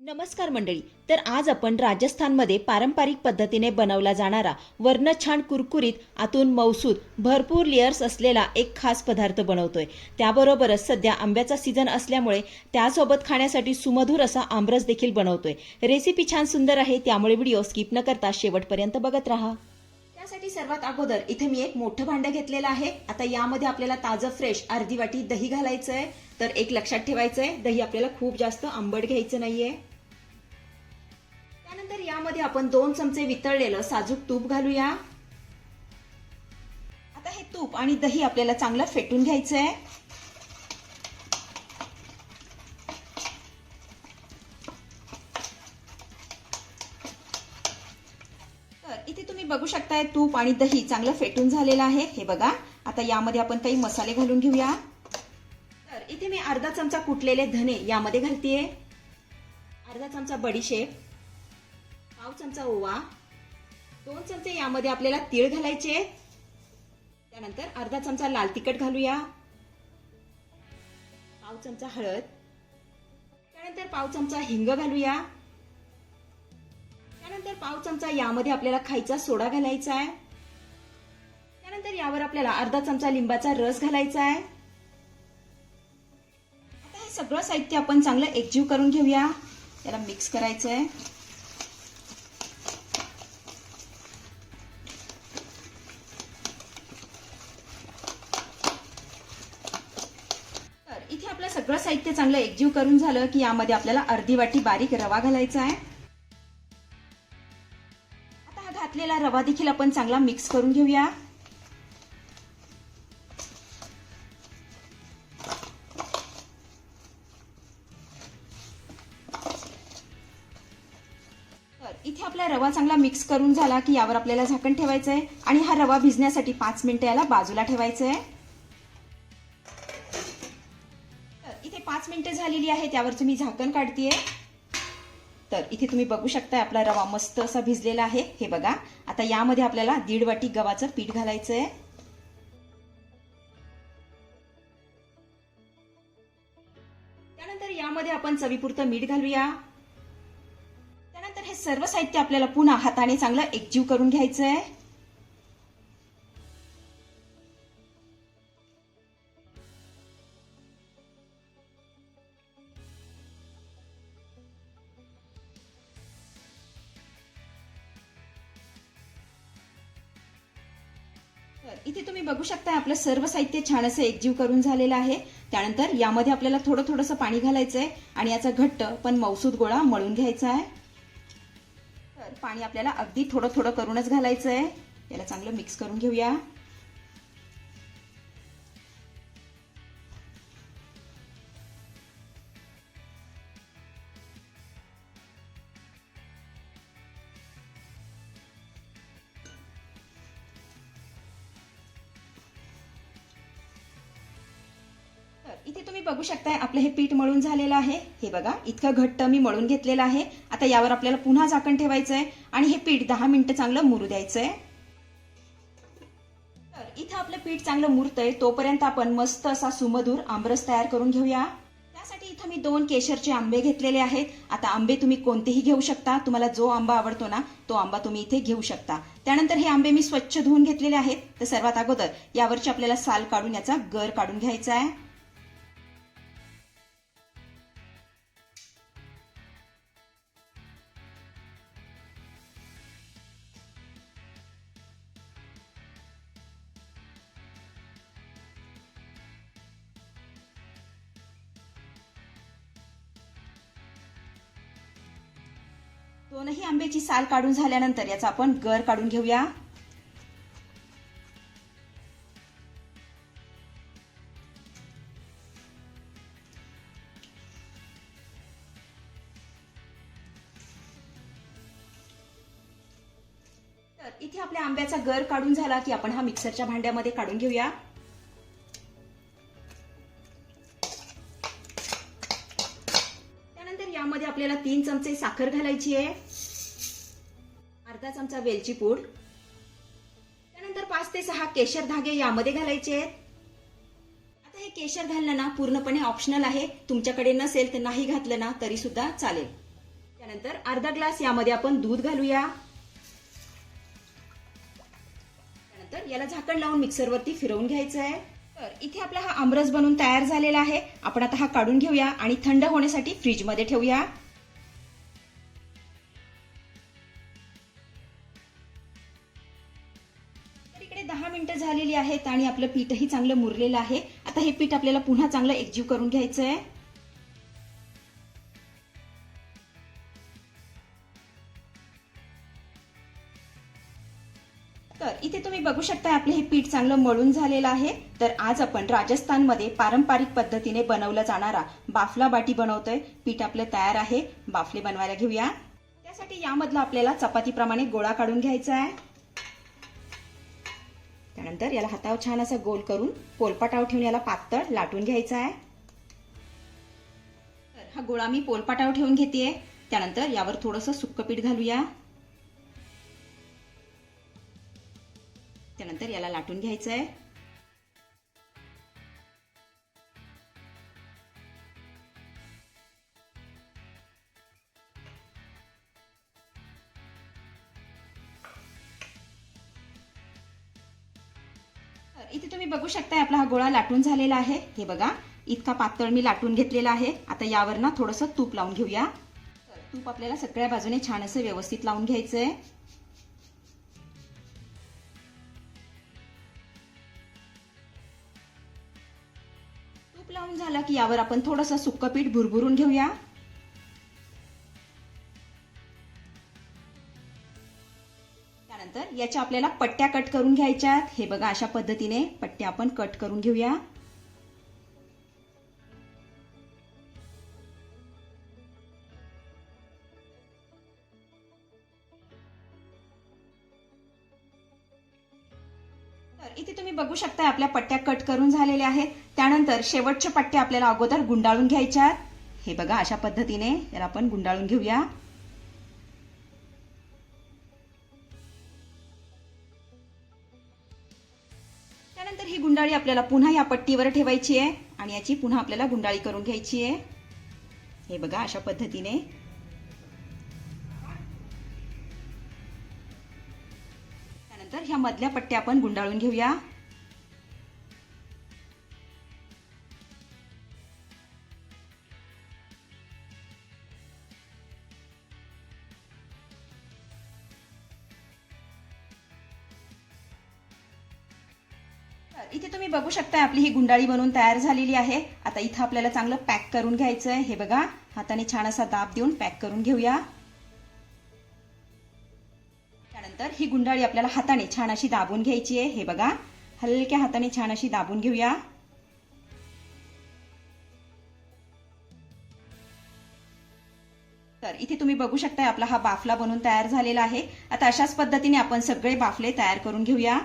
नमस्कार मंडळी तर आज आपण राजस्थानमध्ये पारंपरिक पद्धतीने बनवला जाणारा वर्ण छान कुरकुरीत आतून मौसूद भरपूर लेयर्स असलेला एक खास पदार्थ बनवतोय. त्याबरोबरच सध्या आंब्याचा सीझन असल्यामुळे त्यासोबत खाण्यासाठी सुमधूर असा आमरस देखील बनवतोय. रेसिपी छान सुंदर आहे त्यामुळे व्हिडिओ स्किप न करता शेवटपर्यंत बघत राहा. त्यासाठी सर्वात अगोदर इथे मी एक मोठं भांडं घेतलेलं आहे. आता यामध्ये आपल्याला ताजं फ्रेश अर्धी वाटी दही घालायचं आहे तर एक लक्षात ठेवायचं आहे दही आपल्याला खूप जास्त आंबट घ्यायचं नाहीये. आहे यामध्ये आपण दोन चमचे वितळलेलं साजूक तूप घालूया. आता हे तूप आणि दही आपल्याला चांगलं फेटून घ्यायचं आहे तर इथे तुम्ही बघू शकताय तूप आणि दही चांगलं फेटून झालेलं आहे. हे बघा आता यामध्ये आपण काही मसाले घालून घेऊया. तर इथे मी अर्धा चमचा कुटलेले धने यामध्ये घालतीये. अर्धा चमचा बडीशेप. पाव चमचा ओवा दोन चमचे यामध्ये आपल्याला तीळ घालायचे. त्यानंतर अर्धा चमचा लाल तिखट घालूया. पाव चमचा हळद त्यानंतर पाव चमचा हिंग घालूया. त्यानंतर पाव चमचा यामध्ये आपल्याला खायचा सोडा घालायचा आहे. त्यानंतर यावर आपल्याला अर्धा चमचा लिंबाचा रस घालायचा आहे. आता हे सगळं साहित्य आपण चांगलं एकजीव करून घेऊया. त्याला मिक्स करायचं आहे इथे आपलं सगळं साहित्य चांगलं एकजीव करून झालं की यामध्ये आपल्याला अर्धी वाटी बारीक रवा घालायचा आहे. आता हा घातलेला रवा देखील आपण चांगला मिक्स करून घेऊया. इथे आपला रवा चांगला मिक्स करून झाला की यावर आपल्याला झाकण ठेवायचं आहे आणि हा रवा भिजण्यासाठी पाच मिनिटं याला बाजूला ठेवायचं आहे पाच मिनिटं झालेली आहे त्यावरचं मी झाकण काढतीये. तर इथे तुम्ही बघू शकताय आपला रवा मस्त असा भिजलेला आहे. हे बघा आता यामध्ये आपल्याला दीड वाटी गव्हाचं पीठ घालायचं आहे त्यानंतर यामध्ये आपण चवीपुरतं मीठ घालूया. त्यानंतर हे सर्व साहित्य आपल्याला पुन्हा हाताने चांगलं एकजीव करून घ्यायचं आहे आपलं सर्व साहित्य छान असं एकजीव करून झालेलं आहे. त्यानंतर यामध्ये आपल्याला थोडं थोडंसं पाणी घालायचं आहे आणि याचा घट्ट पण मौसूद गोळा मळून घ्यायचा आहे. तर पाणी आपल्याला अगदी थोडं थोडं करूनच घालायचं आहे याला चांगलं मिक्स करून घेऊया. इथे तुम्ही बघू शकताय आपलं हे पीठ मळून झालेलं आहे. हे बघा इतकं घट्ट मी मळून घेतलेलं आहे. आता यावर आपल्याला पुन्हा झाकण ठेवायचं आहे आणि हे पीठ दहा मिनिटं चांगलं मुरू द्यायचं आहे तर इथं आपलं पीठ चांगलं मुरतंय तोपर्यंत आपण मस्त असा सुमधूर आमरस तयार करून घेऊया. त्यासाठी इथं मी दोन केशरचे आंबे घेतलेले आहेत. आता आंबे तुम्ही कोणतेही घेऊ शकता. तुम्हाला जो आंबा आवडतो ना तो आंबा तुम्ही इथे घेऊ शकता. त्यानंतर हे आंबे मी स्वच्छ धुवून घेतलेले आहेत. तर सर्वात अगोदर यावरची आपल्याला साल काढून याचा गर काढून घ्यायचा आहे. दोनही आंब्याची साल काढून झाल्यानंतर याचा आपण गर काढून घेऊया. तर इथे आपल्या आंब्याचा गर काढून झाला की आपण हा मिक्सरच्या भांड्यामध्ये काढून घेऊया. आपल्याला तीन चमचे साखर घालायची आहे. अर्धा चमचा वेलची पूड. त्यानंतर पाच ते सहा केशर धागे यामध्ये घालायचे आहेत. आता हे केशर घालणं ना पूर्णपणे ऑप्शनल आहे. तुमच्याकडे नसेल तर नाही घातलं ना तरी सुद्धा चालेल. त्यानंतर अर्धा ग्लास यामध्ये आपण दूध घालूया. त्यानंतर याला झाकण लावून मिक्सरवरती फिरवून घ्यायचं आहे. तर इथे आपला हा आमरस बनून तयार झालेला आहे. आपण आता हा काढून घेऊया आणि थंड होण्यासाठी फ्रीजमध्ये ठेवूया. झालेली आहेत आणि आपलं पीठही चांगलं मुरलेलं आहे. आता हे पीठ आपल्याला पुन्हा चांगलं एकजीव करून घ्यायचं आहे तर इथे तुम्ही बघू शकता आपले हे पीठ चांगलं मळून झालेलं आहे. तर आज आपण राजस्थानमध्ये पारंपरिक पद्धतीने बनवला जाणारा बाफला बाटी बनवतोय. पीठ आपलं तयार आहे. बाफले बनवायला घेऊया. त्यासाठी यामधला आपल्याला चपातीप्रमाणे गोळा काढून घ्यायचा आहे त्यानंतर याला हातावर छान असा गोल करून पोलपाटावर ठेवून याला पातळ लाटून घ्यायचा आहे. तर हा गोळा मी पोलपाटावर ठेवून घेते त्यानंतर यावर थोडंसं सुक्क पीठ घालूया. त्यानंतर याला लाटून घ्यायचं आहे इथे तुम्ही बघू शकताय आपला हा गोळा लाटून झालेला आहे. हे बघा इतका पातळ मी लाटून घेतलेला आहे. आता यावर ना थोडंसं तूप लावून घेऊया. तूप आपल्याला सगळ्या बाजूने छान असं व्यवस्थित लावून घ्यायचंय. तूप लावून झालं की यावर आपण थोडंसं सुक्क पीठ भुरभुरून घेऊया. त्यानंतर याच्या आपल्याला पट्ट्या कट करून घ्यायच्यात हे बघा अशा पद्धतीने पट्ट्या आपण कट करून घेऊया. तर इथे तुम्ही बघू शकता आपल्या पट्ट्या कट करून झालेल्या आहेत. त्यानंतर शेवटचे पट्टे आपल्याला अगोदर गुंडाळून घ्यायच्यात हे बघा अशा पद्धतीने याला आपण गुंडाळून घेऊया. त्यानंतर आपल्याला पुन्हा या पट्टीवर ठेवायची आहे आणि याची पुन्हा आपल्याला गुंडाळी करून घ्यायची आहे. हे बघा अशा पद्धतीने. त्यानंतर ह्या मधल्या पट्ट्या आपण गुंडाळून घेऊया. बघू शकताय आपली ही गुंडाळी बनवून तयार झालेली आहे. आता इथं आपल्याला चांगलं पॅक करून घ्यायचं आहे हे बघा हाताने छान असा दाब देऊन पॅक करून घेऊया. त्यानंतर ही गुंडाळी आपल्याला हाताने छान अशी दाबून घ्यायची आहे. हे बघा हलक्या हाताने छान अशी दाबून घेऊया. तर इथे तुम्ही बघू शकताय आपला हा बाफला बनून तयार झालेला आहे. आता अशाच पद्धतीने आपण सगळे बाफले तयार करून घेऊया.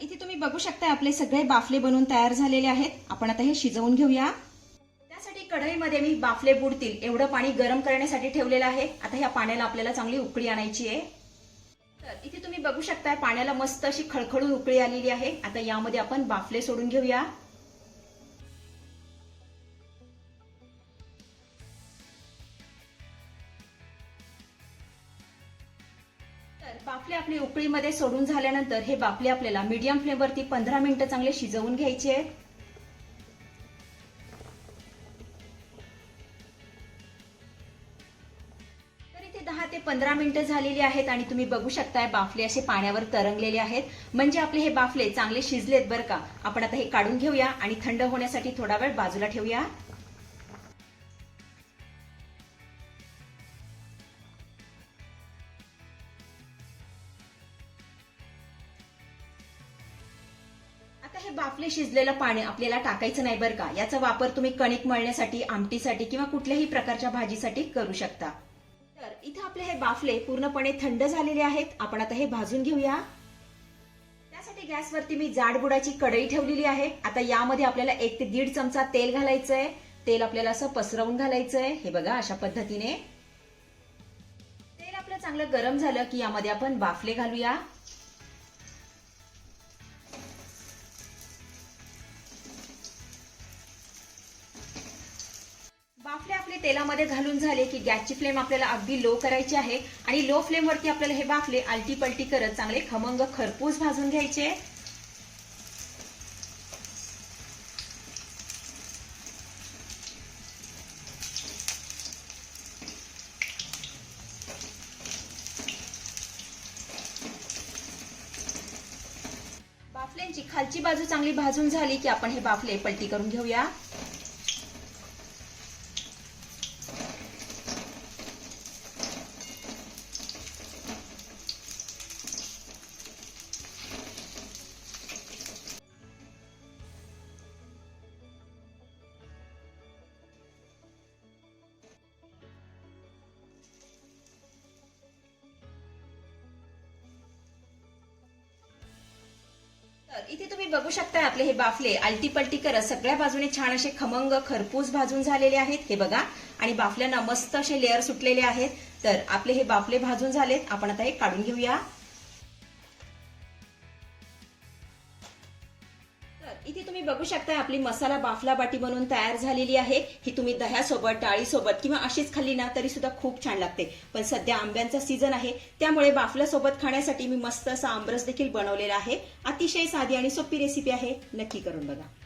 इथे तुम्ही बघू शकता आपले सगळे बाफले बनवून तयार झालेले आहेत. आपण आता हे शिजवून घेऊया. त्यासाठी कढईमध्ये मी बाफले बुडतील एवढं पाणी गरम करण्यासाठी ठेवलेलं आहे. आता ह्या पाण्याला आपल्याला चांगली उकळी आणायची आहे. तर इथे तुम्ही बघू शकता पाण्याला मस्त अशी खळखळून उकळी आलेली आहे. आता यामध्ये आपण बाफले सोडून घेऊया. आपली उकळीमध्ये सोडून झाल्यानंतर हे बाफले आपल्याला मीडियम फ्लेमवरती पंधरा मिनिटं चांगले शिजवून घ्यायचे आहेत. दहा ते पंधरा मिनिटं झालेली आहेत आणि तुम्ही बघू शकताय बाफले असे पाण्यावर तरंगलेले आहेत. म्हणजे आपले हे बाफले चांगले शिजलेत बरं का. आपण आता हे काढून घेऊया आणि थंड होण्यासाठी थोडा वेळ बाजूला ठेवूया. आता शिजलेलं पाणी आपल्याला टाकायचं नाही बरं का? याचा वापर तुम्ही कणिक मळण्यासाठी आमटीसाठी किंवा कुठल्याही प्रकारच्या भाजीसाठी करू शकता. तर इथे आपले हे बाफले पूर्णपणे थंड झालेले आहेत. आपण आता हे भाजून घेऊया. त्यासाठी गॅसवरती मी जाडबुडाची कढई ठेवलेली आहे. आता यामध्ये आपल्याला एक ते दीड चमचा तेल घालायचंय. तेल आपल्याला असं पसरवून घालायचंय. हे बघा अशा पद्धतीने. तेल आपलं चांगलं गरम झालं की यामध्ये आपण बाफले घालूया. बाफले आपले तेलामध्ये घालून झाले की गॅसची फ्लेम आपल्याला अगदी लो करायची आहे आणि लो फ्लेमवरती आपल्याला हे बाफले आलटी पलटी करत चांगले खमंग खरपूस भाजून घ्यायचे. बाफल्यांची खालची बाजू चांगली भाजून झाली की आपण हे बाफले पलटी करून घेऊया. तर इथे तुम्ही बघू शकता आपले हे बाफले आलटी पलटी करत. सगळ्या बाजूने छान असे खमंग खरपूस भाजून झालेले आहेत. हे बघा. आणि बाफल्यांना मस्त असे लेअर सुटलेले आहेत. तर आपले हे बाफले भाजून झालेत. आपण आता हे काढून घेऊया. इथे तुम्ही बघू शकता आपली मसाला बाफला बाटी बनवून तयार झालेली आहे. ही तुम्ही दह्यासोबत डाळीसोबत किंवा अशीच खाल्ली ना तरी सुद्धा खूप छान लागते. पण सध्या आंब्यांचा सीझन आहे. त्यामुळे बाफल्यासोबत खाण्यासाठी मी मस्त असा आंबरस देखील बनवलेला आहे. अतिशय साधी आणि सोपी रेसिपी आहे. नक्की करून बघा.